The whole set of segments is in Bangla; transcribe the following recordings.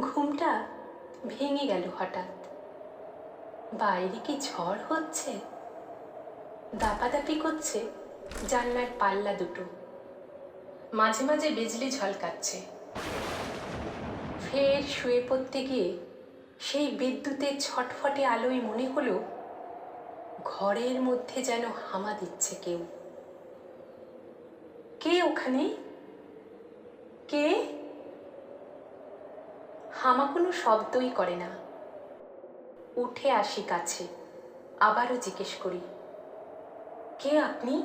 ঘুমটা ভেঙে গেল হঠাৎ। বাইরে কি ঝড় হচ্ছে? দাপাদাপি করছে জানলার পাল্লা দুটো। মাঝে মাঝে বিজলি ঝলকাচ্ছে। ফের শুয়ে পড়তে গিয়ে সেই বিদ্যুতের ছটফটে আলোয় মনে হলো, ঘরের মধ্যে যেন হামা দিচ্ছে কেউ। কে ওখানে কে হামা কোনো শব্দই করে না। উঠে আসি কাছে, আবারও জিজ্ঞেস করি, কে আপনি?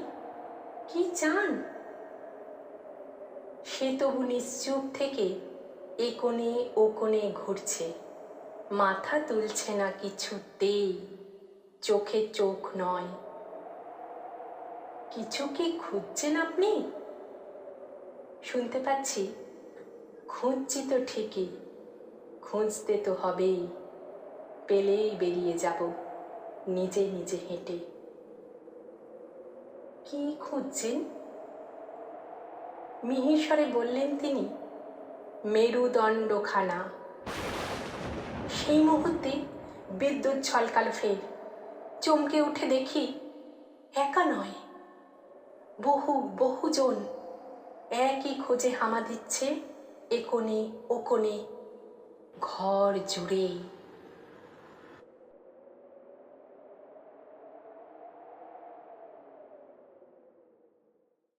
কি চান? সে তবু নিশ্চুপ থেকে এ কোণে ও কোণে ঘুরছে, মাথা তুলছে না কিছুতেই, চোখে চোখ নয়। কিছু কি খুঁজছেন আপনি? শুনতে পাচ্ছি। খুঁজছি তো ঠিকই। খুঁজতে তো হবেই। পেলেই বেরিয়ে যাব, নিজে নিজে হেঁটে। কি খুঁজছেন? মিহিস্বরে বললেন তিনি, মেরুদণ্ডখানা। সেই মুহূর্তে বিদ্যুৎ ছলকাল ফের। চমকে উঠে দেখি, একা নয়। বহু, বহুজন। একই খোঁজে হামা দিচ্ছে, এ কোণে, ও কোণে। ঘর জুড়ে